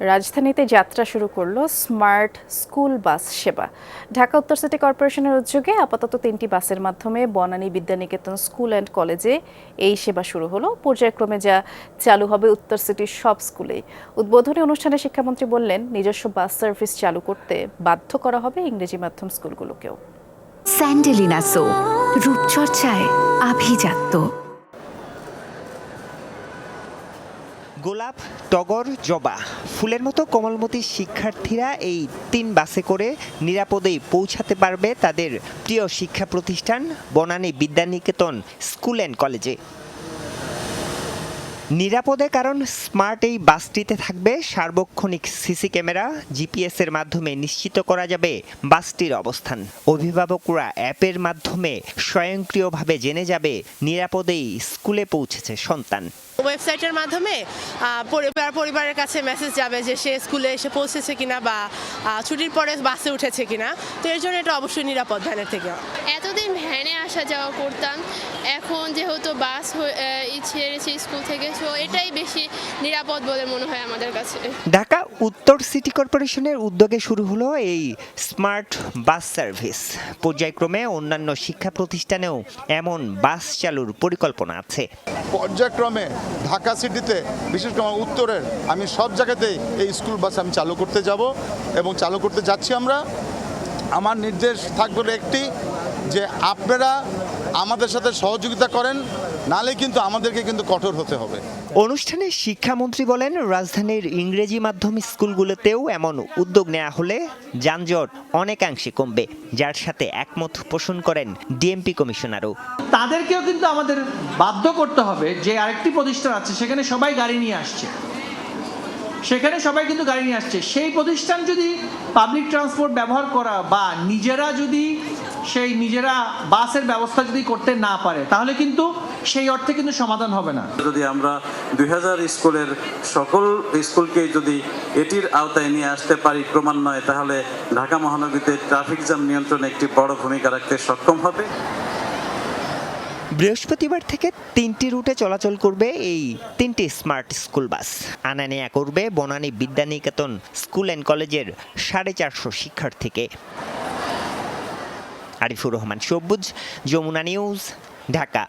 রাজধানীতে যাত্রা শুরু করল স্মার্ট স্কুল বাস সেবা। ঢাকা উত্তর সিটি কর্পোরেশনের উদ্যোগে আপাতত তিনটি বাসের মাধ্যমে বনানী বিদ্যানিকেতন স্কুল অ্যান্ড কলেজে এই সেবা শুরু হলো। পর্যায়ক্রমে যা চালু হবে উত্তর সিটির সব স্কুলেই উদ্বোধনী অনুষ্ঠানে শিক্ষামন্ত্রী বললেন, নিজস্ব বাস সার্ভিস চালু করতে বাধ্য করা হবে ইংরেজি মাধ্যম স্কুলগুলোকেও। স্যান্ডেলিনা সো, রূপচর্চায় আভিজাত্য। গোলাপ, টগর, জবা, ফুলের মতো কোমলমতি শিক্ষার্থীরা এই তিন বাসে করে নিরাপদেই পৌঁছাতে পারবে তাদের প্রিয় শিক্ষা প্রতিষ্ঠান বনানী বিদ্যানিকেতন স্কুল অ্যান্ড কলেজে। নিরাপদে কারণ স্মার্ট এই বাসটিতে থাকবে সার্বক্ষণিক সিসি ক্যামেরা জিপিএস এর মাধ্যমে নিশ্চিত করা যাবে বাসটির অবস্থান। অভিভাবকরা অ্যাপের মাধ্যমে স্বয়ংক্রিয়ভাবে জেনে যাবে নিরাপদেই স্কুলে পৌঁছেছে সন্তান। ওয়েবসাইটের মাধ্যমে পরিবার পরিবারের কাছে মেসেজ যাবে যে সে স্কুলে এসে পৌঁছেছে কিনা বা ছুটির পরে বাসে উঠেছে কিনা। তো এর জন্য এটা অবশ্যই নিরাপদ ভ্যানের থেকে। এতদিন ভ্যানে আসা যাওয়া করতাম। এখন যেহেতু বাস ছেড়েছি স্কুল থেকে। সো এটাই বেশি নিরাপদ বলে মনে হয় আমাদের কাছে। ঢাকা উত্তর সিটি কর্পোরেশনের উদ্যোগে শুরু হলো এই স্মার্ট বাস সার্ভিস। পর্যায়ক্রমে অন্যান্য শিক্ষা প্রতিষ্ঠানেও এমন বাস চালুর পরিকল্পনা আছে। পর্যায়ক্রমে ঢাকা সিটিতে বিশেষ করে উত্তরের আমি সব জায়গাতেই এই স্কুল বাস আমি চালু করতে যাব এবং চালু করতে যাচ্ছি আমরা। আমার নির্দেশ থাকবে একটি যে আপনারা আমাদের সাথে সহযোগিতা করেন নালে কিন্তু আমাদেরকে কিন্তু কঠোর হতে হবে। অনুষ্ঠানে শিক্ষামন্ত্রী বলেন রাজধানীর ইংরেজি মাধ্যম স্কুলগুলোতেও এমন উদ্যোগ নেওয়া হলে যানজট অনেকাংশে কমবে যার সাথে একমত পোষণ করেন ডিএমপি কমিশনারও। তাদেরকেও কিন্তু আমাদের বাধ্য করতে হবে যে আরেকটি প্রতিষ্ঠান আছে সেখানে সবাই গাড়ি নিয়ে আসছে। সেখানে সবাই কিন্তু গাড়ি নিয়ে আসছে। সেই প্রতিষ্ঠান যদি পাবলিক ট্রান্সপোর্ট ব্যবহার করা বা নিজেরা যদি সেই নিজেরা বাসের ব্যবস্থা যদি করতে না পারে তাহলে কিন্তু সেই অর্থে কিন্তু সমাধান হবে না। যদি আমরা দুই হাজার স্কুলের সকল স্কুলকে যদি এটির আওতায় নিয়ে আসতে পারি ক্রমান্বয়ে তাহলে ঢাকা মহানগরীতে ট্রাফিক জ্যাম নিয়ন্ত্রণে একটি বড় ভূমিকা রাখতে সক্ষম হবে। বৃহস্পতিবার থেকে তিনটি রুটে চলাচল করবে এই তিনটি স্মার্ট স্কুল বাস। আনা নেয়া করবে বনানী বিদ্যানিকেতন স্কুল অ্যান্ড কলেজের সাড়ে চারশো শিক্ষার্থীকে। আরিফুর রহমান। সবুজ যমুনা নিউজ ঢাকা।